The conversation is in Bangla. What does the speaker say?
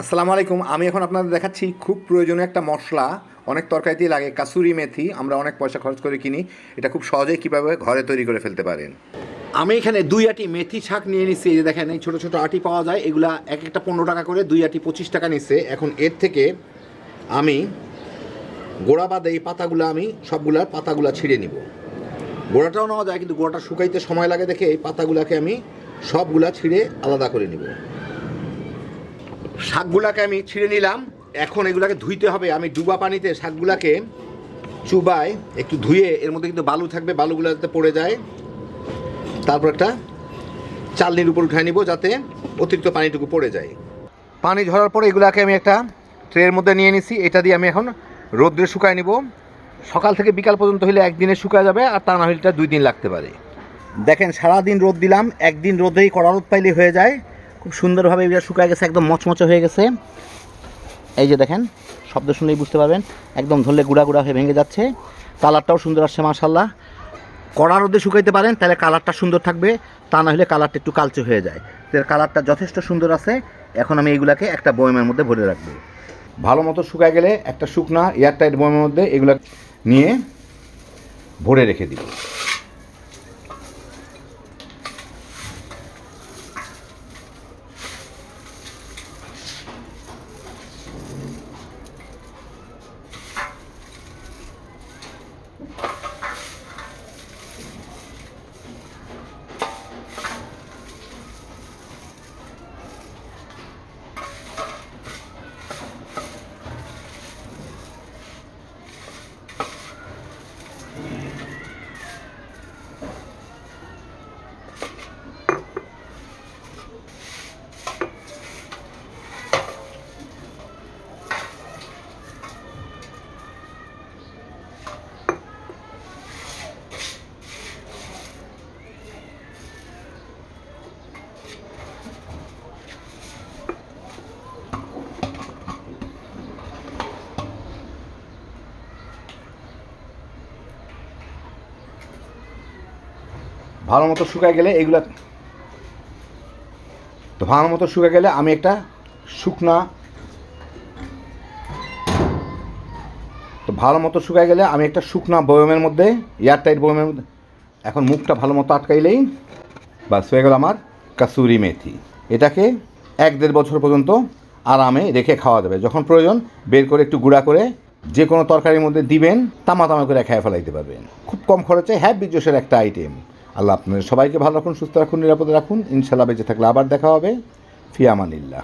আসসালামু আলাইকুম। আমি এখন আপনাদের দেখাচ্ছি খুব প্রয়োজনীয় একটা মশলা। অনেক তরকারিতেই লাগে। কাসুরি মেথি, আমরা অনেক পয়সা খরচ করে কিনি। এটা খুব সহজেই কীভাবে ঘরে তৈরি করে ফেলতে পারেন। আমি এখানে দুই আটি মেথি শাক নিয়ে নিচ্ছি এই যে দেখেন, এই ছোটো ছোটো আটি পাওয়া যায়। এগুলা এক একটা পনেরো টাকা করে, দুই আটি পঁচিশ টাকা নিচ্ছে এখন এর থেকে আমি গোড়া বাদে এই পাতাগুলো আমি সবগুলার পাতাগুলো ছিঁড়ে নিব। গোড়াটাও নেওয়া যায়, কিন্তু গোড়াটা শুকাইতে সময় লাগে দেখে এই পাতাগুলাকে আমি সবগুলা ছিঁড়ে আলাদা করে নিব। শাকগুলাকে আমি ছিঁড়ে নিলাম। এখন এগুলাকে ধুইতে হবে। আমি ডুবা পানিতে শাকগুলাকে চুবাই একটু ধুয়ে এর মধ্যে কিন্তু বালু থাকবে, বালুগুলো যাতে পড়ে যায়। তারপর একটা চালনির উপর উঠায় নিব যাতে অতিরিক্ত পানিটুকু পড়ে যায়। পানি ঝরার পরে এগুলাকে আমি একটা ট্রের মধ্যে নিয়ে নিছি। এটা দিয়ে আমি এখন রোদ্রে শুকায় নিব। সকাল থেকে বিকাল পর্যন্ত হলে একদিনে শুকায় যাবে আর তা না হলে দুই দিন লাগতে পারে। দেখেন, সারাদিন রোদ দিলাম। একদিন রোদেই কড়া রোদ পাইলে হয়ে যায়। খুব সুন্দরভাবে এটা শুকায় গেছে, একদম মচমচে হয়ে গেছে। এই যে দেখেন, শব্দ শুনলেই বুঝতে পারবেন, একদম ধরলে গুঁড়া গুঁড়া হয়ে ভেঙে যাচ্ছে। কালারটাও সুন্দর আসছে মাশাল্লাহ কড়া রোদে শুকাইতে পারেন, তাহলে কালারটা সুন্দর থাকবে, তা না হলে কালারটা একটু কালচে হয়ে যায়। তো কালারটা যথেষ্ট সুন্দর আছে, এখন আমি এগুলাকে একটা বয়মের মধ্যে ভরে রাখব। ভালো মতো শুকায় গেলে একটা শুকনা, এয়ারটাইট বয়মের মধ্যে এগুলো নিয়ে ভরে রেখে দিব। ভালো মতো শুকায় গেলে এগুলা তো ভালো মতো শুকায় গেলে আমি একটা শুকনা তো ভালো মতো শুকায় গেলে আমি একটা শুকনা বয়মের মধ্যে, এয়ারটাইট বয়মের মধ্যে এখন মুখটা ভালো মতো আটকাইলেই বাস হয়ে গেল আমার কাসুরি মেথি। এটাকে এক দেড় বছর পর্যন্ত আরামে রেখে খাওয়া যাবে। যখন প্রয়োজন বের করে একটু গুঁড়া করে যে কোনো তরকারির মধ্যে দিবেন তামা তামা করে খেয়ে ফেলাইতে পারবেন। খুব কম খরচে হ্যাঁ বিজোসের একটা আইটেম আল্লাহ আপনাদের সবাইকে ভালো রাখুন, সুস্থ রাখুন, নিরাপদে রাখুন। ইনশাল্লাহ বেঁচে থাকলে আবার দেখা হবে। ফিয়ামানিল্লাহ।